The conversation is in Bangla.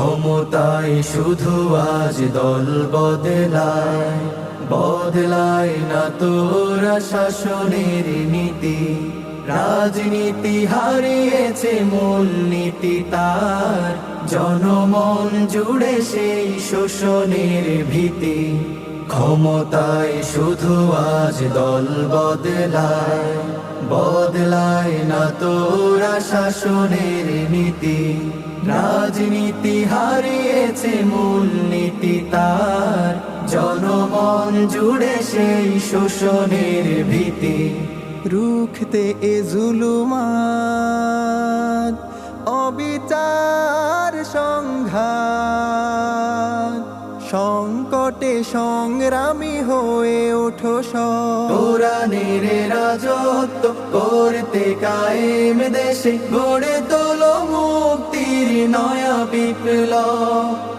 ক্ষমতায় শুধু আজ দল বদলায় বদলায় না তোরা শাসনের নীতি। রাজনীতি হারিয়েছে মূল নীতি তার, জনমন জুড়ে সেই শোষণের ভীতি। ক্ষমতায় শুধু আজ দল বদলায় বদলায় না তোরা শাসনের নীতি। রাজনীতি হারিয়েছে মূল নীতি তার। জনমন জুড়ে সেই শোষণের ভীতি। রুখতে এ জুলুমাত, অবিচার সংঘাত। সংকটে সংগ্রামী হয়ে ওঠো সব। কোরআনের রাজত্ব করতে কায়েম দেশে গড়ে তোলো নয়া বিপ্লব।